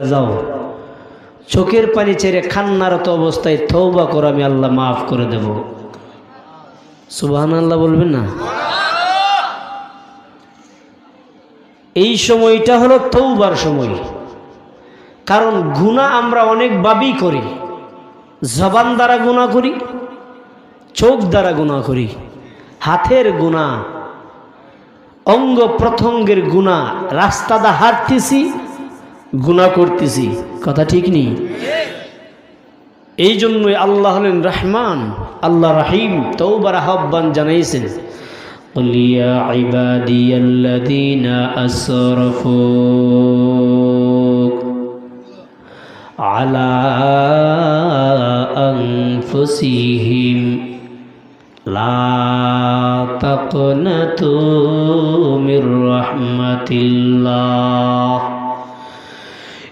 যাও। চোখের পানি ছেড়ে খান্নারত অবস্থায় থৌবা করে, আমি আল্লাহ মাফ করে দেব। সুবাহান আল্লাহ বলবেন না? এই সময়টা হলো তৌবার সময়। কারণ গুণা আমরা অনেকভাবেই করি। জবান দ্বারা গুণা করি, চোখ দ্বারা গুণা করি। হাতের গুণা অঙ্গ প্রত্যঙ্গের গুণা রাস্তাদা হাঁটতেছি গুণা করতেছি কথা ঠিক নেই এই জন্যই আল্লাহ হলেন রহমান আল্লাহ রাহিম তৌবার আহ্বান জানাইছেন قل يا عبادي الذين أسرفوا على أنفسهم لا تقنطوا من رحمة الله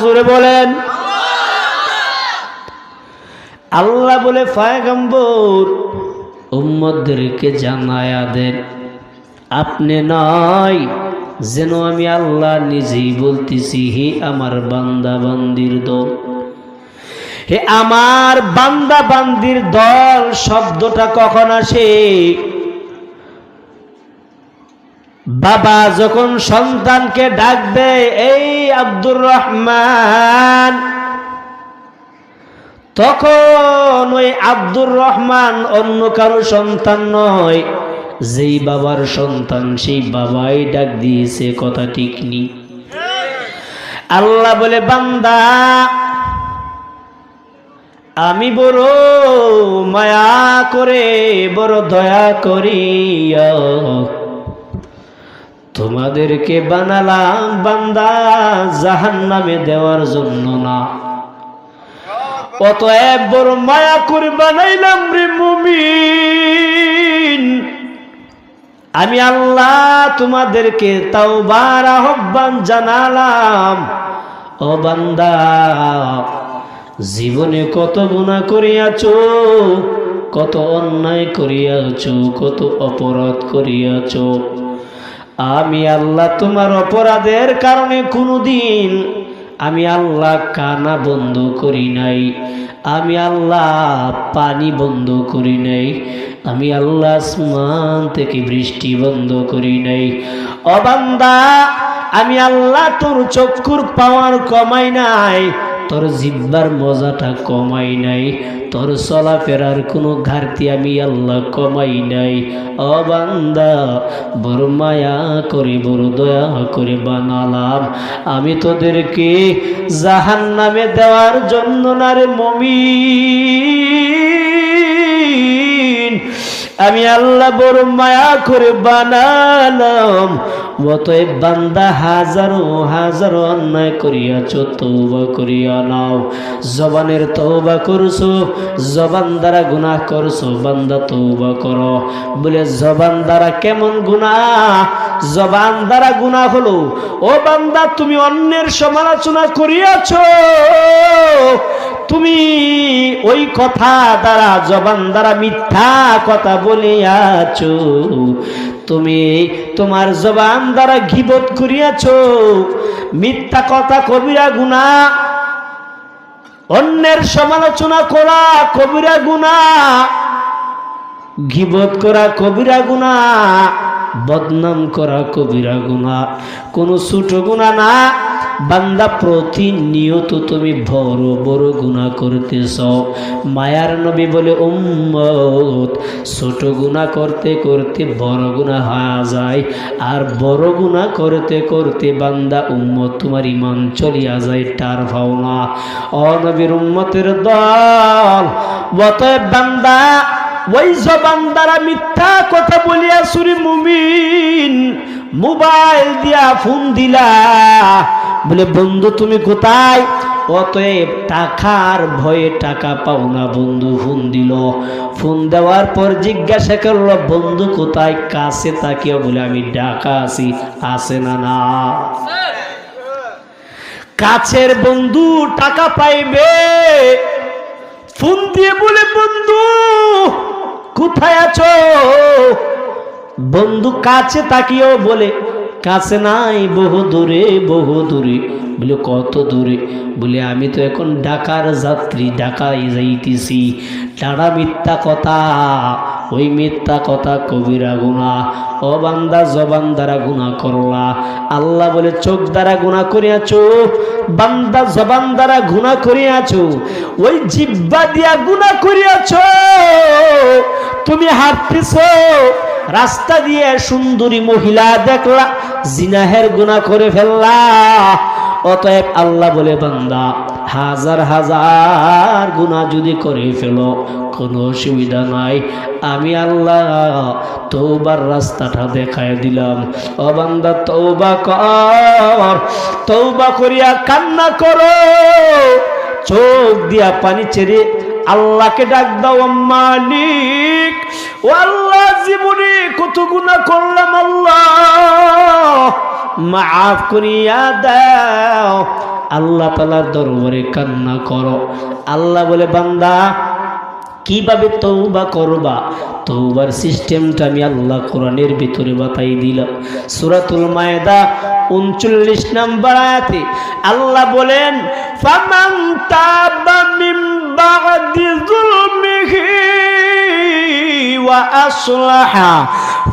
জোরে বলেন। আল্লাহ বলে, ফায়গম্বর উম্মদদেরকে জানায়া দেন। আপনি নয়, যেন আমি আল্লাহ নিজেই বলতেছি, হে আমার বান্দা বান্দির দল। হে আমার বান্দা বান্দির দল, শব্দটা কখন আসে? বাবা যখন সন্তানকে ডাক দেয় এই আব্দুর রহমান। তখন ওই আব্দুর রহমান অন্য কারও সন্তান নয়। যেই বাবার সন্তান, সেই বাবাই ডাক দিয়েছে, কথা ঠিক নি আল্লাহ বলে, বান্দা, আমি বড় মায়া করে, বড় দয়া করি তোমাদেরকে বানালাম বান্দা জাহান নামে দেওয়ার জন্য না। অতএব বড় মায়া করে বানাইলাম রে মুমিন। আমি আল্লাহ তোমাদেরকে তাও বার আহ্বান জানালাম। ও বান্দা, জীবনে কত গুণা করিয়াছ, কত অন্যায় করিয়াছ, কত অপরাধ করিয়াছ। আমি আল্লাহ তোমার অপরাধের কারণে কোনোদিন আমি আল্লাহ কানা বন্ধ করি নাই। আমি আল্লাহ পানি বন্ধ করি নাই। আমি আল্লাহ আসমান থেকে বৃষ্টি বন্ধ করি নাই। অবান্দা, আমি আল্লাহ তোর চক্ষুর পাওয়ার কমাই নাই। তোর জিব্বার মজাটা কমাই নাই। তোর চলাফেরার কোনো ঘাটতি আমি আল্লাহ কমাই নাই। অবান্দা বড় মায়া করে, বড় দয়া করে বানালাম। আমি তোদেরকে জাহান নামে দেওয়ার জন্য না রে মমি আমি আল্লাহ বড় মায়া করে বানালাম। অতএব বান্দা হাজারো হাজারো অন্যায় করিয়াছ তৌবা করিয়া নাও। জবানের তৌবা করছ, জবান দ্বারা গুনাহ করছ, বান্দা তৌবা করো। বলে, জবান দ্বারা কেমন গুনাহ? জবান দ্বারা গুনাহ হলো, ও বান্দা, তুমি অন্যের সমালোচনা করিয়াছ তুমি ওই কথা দ্বারা, জবান দ্বারা মিথ্যা কথা বলিয়াছ। তুমি তোমার জবান দ্বারা ঘিবত করিয়াছ। মিথ্যা কথা কবিরা গুণা, অন্যের সমালোচনা করা কবিরা গুণা ঘিবত করা কবিরা গুণা, বদনাম করা কবিরা গুণা। কোনো ছোট গুণা না। বান্দা প্রতিনিয়ত তুমি বড় বড় গুণা করতেছ। মায়ার নবী বলে, উম্মত, ছোট গুণা করতে করতে বড় গুণা হয়ে যায়, আর বড় গুণা করতে করতে বান্দা উম্মত তোমার ইমান চলিয়া যায়, টার ভাওনা অনবীর উম্মতের দল, অতএব বান্দা, ওই জবান মিথ্যা কথা বলিয়া, সুরি মুমিন, মোবাইল দিয়া ফোন দিলা বলে, বন্ধু, তুমি কোথায়? অতএব টাকার ভয়ে টাকা পাও না, বন্ধু, ফোন দিল। ফোন দেওয়ার পর জিজ্ঞাসা করল, বন্ধু, কোথায়? কাছে তাকিয়ে বলে, আমি ঢাকা আছি। আছে না না। কাছের বন্ধু টাকা পাইবে? ফোন দিয়ে বলে, বন্ধু, কোথায় আছো? বন্ধু, কাছে তাকিয়েও বলে কাছে নাই, বহু দূরে বহু দূরে। বলে, কত দূরে? বলে, আমি তো এখন ঢাকার যাত্রী, ঢাকায় যাইতেছি। টানা মিথ্যা কথা, ওই মিথ্যা কথা কবিরা গুণা ও বান্দা জবান দ্বারা গুণা করলা। আল্লাহ বলে, চোখ দ্বারা গুণা করিয়াছ, বান্দা জবান দ্বারা গুণা করিয়াছ, ওই জিব্বা দিয়া গুণা করিয়াছ। তুমি হাঁটতেছ রাস্তা দিয়ে সুন্দরী মহিলা দেখলা, জিনাহের গুণা করে ফেললা। অতএব আল্লাহ বলে, বান্দা, হাজার হাজার গুণা যদি করে ফেলো, কোনো অসুবিধা নাই। আমি আল্লাহ তৌবার রাস্তাটা দেখায় দিলাম। ও বান্দা তৌবা কর। তৌবা করিয়া কান্না করো। চোখ দিয়া পানি ছেড়ে আল্লাহকে ডাক দাও, মালিক। ও আল্লাহ, জীবনে কত গুণা করলাম, আল্লাহ। মাফ করিয়া দাও। আল্লাহ তালার দরবারে কান্না করো। আল্লাহ বলে, বান্দা, কীভাবে তৌবা করবা? তৌবার সিস্টেমটা আমি আল্লাহ কোরআনের ভিতরে বাতাই দিলাম। সুরাতুল মায়দা উনচল্লিশ নাম্বার আয়াতে আল্লাহ বলেন, ফামান তাবা মিন بعد ظلمه وأصلح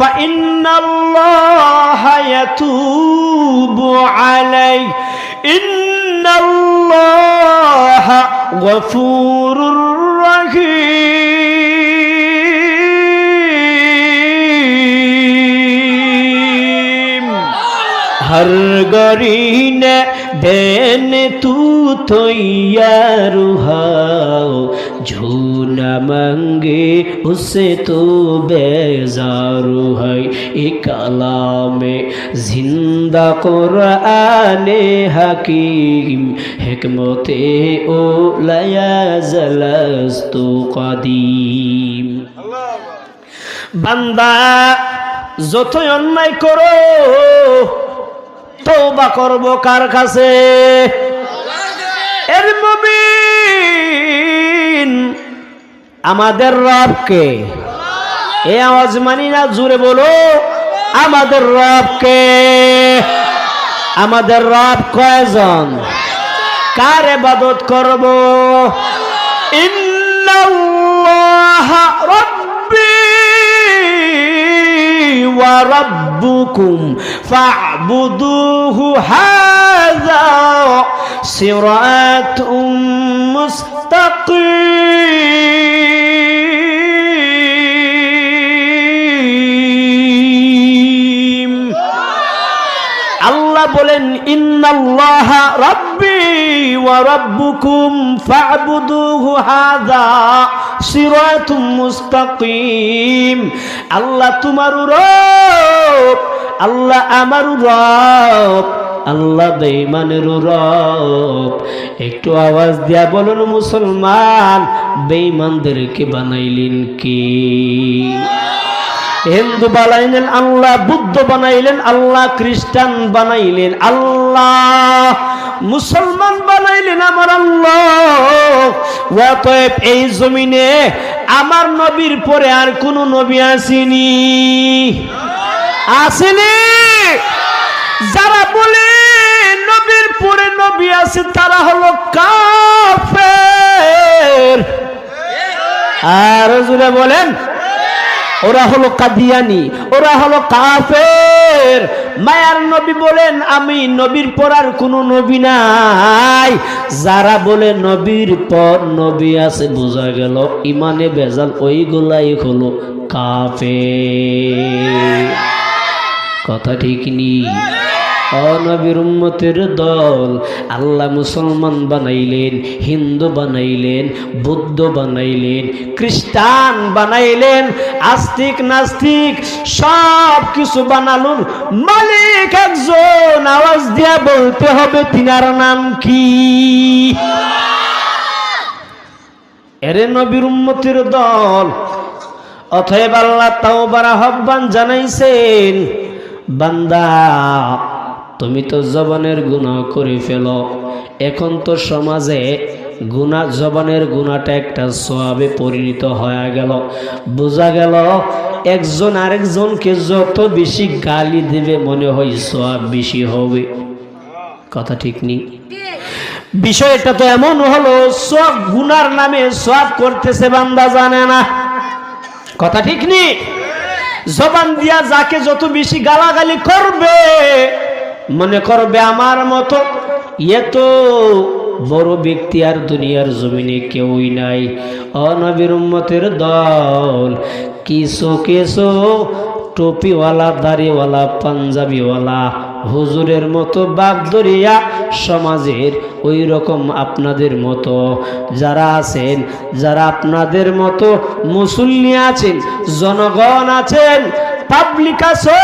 فإن الله يتوب عليه. إن الله غفور رحيم. ہر گری تو तो रुहाओ झूना मंगे उससे तो बेजारू है एक में जिंदा कुरान हकीम हिकमते ओ लया जलस्तु कदीम বান্দা যতই অন্যায় করো তৌবা করব কার কাছে এর আমাদের রবকে। এ আওয়াজ মানি না জুড়ে বলো। আমাদের রবকে। আমাদের রব কয়জন? কার এবাদত করব? ইন্নাল্লাহ রব্বি وربكم فاعبدوه هذا صراط مستقيم আল্লাহ বলেন ইন্নাল্লাহ রাব্বি ওয়া রাব্বুকুম ফা'বুদুহু হাযা সিরাতুম আল্লাহ তোমার রব, আল্লাহ আমার রব, আল্লাহ বেঈমানের রব। একটু আওয়াজ দিয়া বলুন, মুসলমান, বেঈমানদেরকে বানাইলেন কি? হিন্দু বানাইলেন আল্লাহ, বুদ্ধ বানাইলেন আল্লাহ, খ্রিস্টান বানাইলেন আল্লাহ। মুসলমান বানাইলেন আমার আল্লাহ? এই জমিনে আমার নবীর পরে আর কোন নবী আসেনি। আসেনি? যারা বলে নবীর পরে নবী আছে, তারা হলো কাফের। আর বলেন ওরা হলো কাদিয়ানি, ওরা হলো কাফের। মায়ার নবী বলেন, আমি নবীর পর আর কোনো নবী নাই। যারা বলে, নবীর পর নবী আছে, বোঝা গেল ইমানে বেজাল ওইগুলাই হলো কাফে কথা ঠিক নি? অনবীর উম্মতের দল, আল্লাহ মুসলমান বানাইলেন, হিন্দু বানাইলেন, বৌদ্ধ বানাইলেন, খ্রিস্টান বানাইলেন, আস্তিক নাস্তিক, সব কিছু বানালুন মালিক একজন, আওয়াজ দিয়া বলতে হবে, তিনার নাম কি? এরে নবীর উম্মতির দল অথব আল্লাহ তাওবার আহ্বান জানাইছেন, বান্দা তুমি তো জবানের গুনাহ করে ফেলো। এখন তো সমাজে গুণা জবানের গুণাটা একটা সোয়াবে পরিণত হয়ে গেল। বোঝা গেল একজন আরেকজনকে যত বেশি গালি দেবে মনে হয় সোয়াব বেশি হবে। কথা ঠিক নেই? বিষয়টা তো এমন হলো সব গুনার নামে সব করতেছে, বান্দা জানে না। কথা ঠিক নেই? জবান দিয়া যাকে যত বেশি গালাগালি করবে মনে করবে আমার মতো? এ তো বড় ব্যক্তি আর দুনিয়ার জমিনে কেউই নাই। অনবীর উম্মতের দল, কিছু কিছু টুপিওয়ালা, দাড়িওয়ালা, পাঞ্জাবিওয়ালা, হুজুরের মতো বাগদরিয়া সমাজের ওই রকম আপনাদের মতো। যারা আছেন, যারা আপনাদের মতো মুসল্লি আছেন, জনগণ আছেন পাবলিক আছো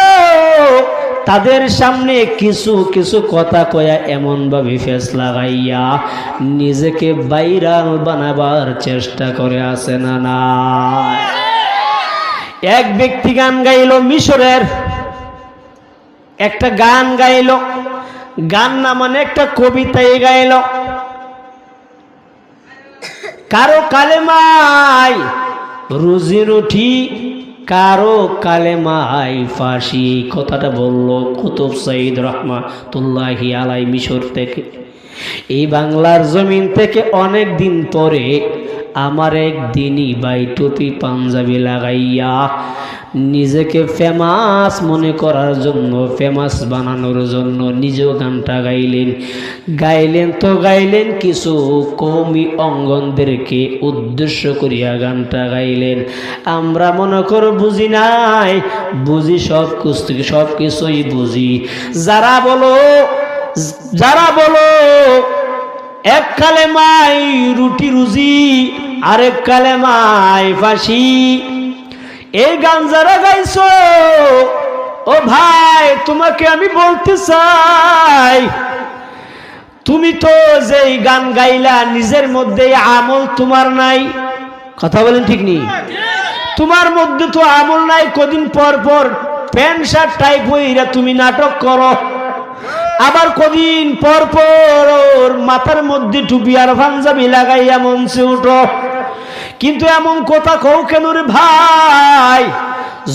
তাদের সামনে কিছু কিছু কথা কয়া এমনভাবে ফেস লাগাইয়া নিজেকে বাইরাল বানাবার চেষ্টা করে আছে না না এক ব্যক্তি গান গাইল মিশরের, একটা গান গাইল, গান না মানে একটা কবিতাই গাইল। কারও কালেমাই রুজি রুঠি কারও কালেমাই ফাঁসি, কথাটা বলল কুতুব সঈদ রহমাতুল্লাহি আলাই মিশর থেকে। এই বাংলার জমিন থেকে অনেক দিন পরে আমার একদিনই বাই টুপি পাঞ্জাবি লাগাইয়া নিজেকে ফেমাস মনে করার জন্য ফেমাস বানানোর জন্য নিজেও গানটা গাইলেন। গাইলেন তো গাইলেন, কিছু কমি অঙ্গনদেরকে উদ্দেশ্য করিয়া গানটা গাইলেন। আমরা মনে করো বুঝি নাই, বুঝি সব সব কিছুই বুঝি। যারা বলো যারা বলো, এক কালে মাই রুটি রুজি, আরেক কালে মাই ফাঁসি। এই গান যারা গাইছো, ও ভাই, তোমাকে আমি বলতে চাই, তুমি তো যেই গান গাইলা, নিজের মধ্যে আমল তোমার নাই। কথা বলেন ঠিক নেই তোমার মধ্যে তো আমল নাই, কদিন পর পর প্যান্ট, শার্ট টাইপ হইরা তুমি নাটক করো। আবার কদিন পর পর ওর মাথার মধ্যে টুপি আর পাঞ্জাবি লাগাইয়া মঞ্চে উঠো। কিন্তু এমন কথা কৌ কেন রে ভাই?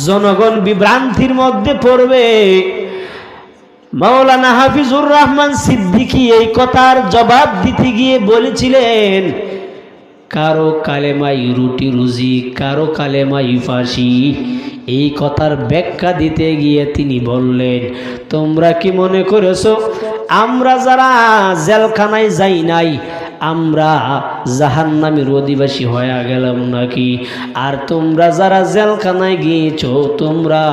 জনগণ বিভ্রান্তির মধ্যে পড়বে। মাওলানা হাফিজুর রহমান সিদ্দিকী এই কথার জবাব দিতে গিয়ে বলেছিলেন, কারও কালেমাই রুটি রুজি, কারও কালেমাই ফাঁসি। এই কথার ব্যাখ্যা দিতে গিয়ে তিনি বললেন, তোমরা কি মনে করেছ, আমরা যারা জেলখানায় যাই নাই আমরা জাহান্নামের অধিবাসী হয়ে গেলাম নাকি? আর তোমরা যারা জেলখানায় গিয়েছো, তোমরা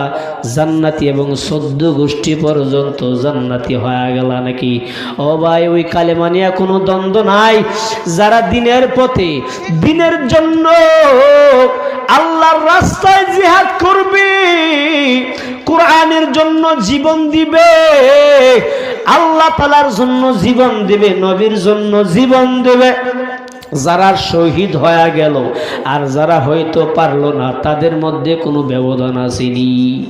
জান্নাতি এবং সদ্য গোষ্ঠী পর্যন্ত জান্নাতি হয়ে গেল নাকি? ও ভাই, ওই কালেমানিয়া কোনো দ্বন্দ্ব নাই। যারা দিনের পথে, দিনের জন্য আল্লাহর রাস্তায় জিহাদ করবে, কোরআনের জন্য জীবন দিবে আল্লাহ তালার জন্য জীবন দেবে, নবীর জন্য জীবন দেবে। যারা শহীদ হয়ে গেল, আর যারা হয়তো পারল না, তাদের মধ্যে কোনো ব্যবধান আসেনি।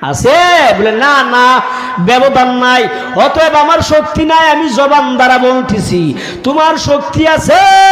আছে? বলে, না না, ব্যবধান নাই। অতএব আমার শক্তি নাই, আমি জবান দ্বারা বলতেছি। তোমার শক্তি আছে?